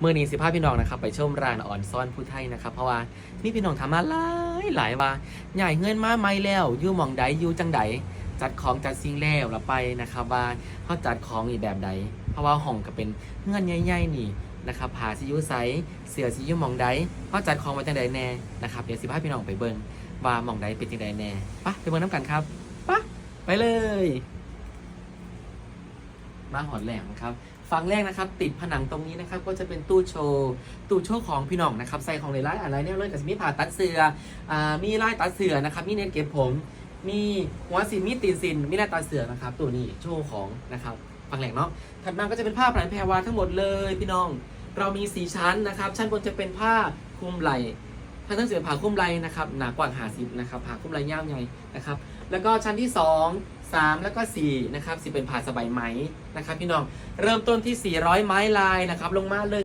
เมื่อนี้สิพาพี่น้องนะครับ ไปชมร้านอ่อนซ่อนผู้ไทยนะครับ เพราะว่ามีพี่น้องถามมาหลายหลายว่าใหญ่เงินมาไหมแล้วยู่มองใดยู่จังใดจัดของจัดสิ่งแล้วละไปนะครับ ว่าเขาจัดของอีแบบใด เพราะว่าห้องก็เป็นเงินใหญ่ๆนี่นะครับผาซิยูไซเสือซิยูมองใดเขาจัดของมาจังใดแน่นะครับเดี๋ยวสิพาพี่น้องไปเบิ่งว่ามองใดเป็นจังใดแน่ไปไปเบิ่งน้ำกันครับไปไปเลย มาหอดแหลมครับฝั่งแรกนะครับติดผนังตรงนี้นะครับก็จะเป็นตู้โชว์ตู้โชว์ของพี่น้องนะครับใส่ของในร้านอะไรเนี่ยเลยกับมีผ่าตัดเสืออ่ามีลายตัดเสือนะครับมีเน็ตเก็บผม มีหัวสินมีตีนสินมีลายตัดเสือนะครับตัวนี้โชว์ของนะครับฝั่งแรกเนาะถัดมาก็จะเป็นผ้าผ่านแพรวาทั้งหมดเลยพี่น้อง เรามีสีชั้นนะครับ ชั้นบนจะเป็นผ้าคลุมไหล่ผ้าทั้งเสือผ้าคลุมไหล่นะครับหนากว่าหาสิบนะครับผ้าคลุมไหล่ยาวใหญ่นะครับแล้วก็ชั้นที่ 2 3 แล้วก็4นะครับสิเป็นผ่าสบายไหมนะครับพี่น้องเริ่มต้นที่ 400 ไม้ลายนะครับลงมาเลย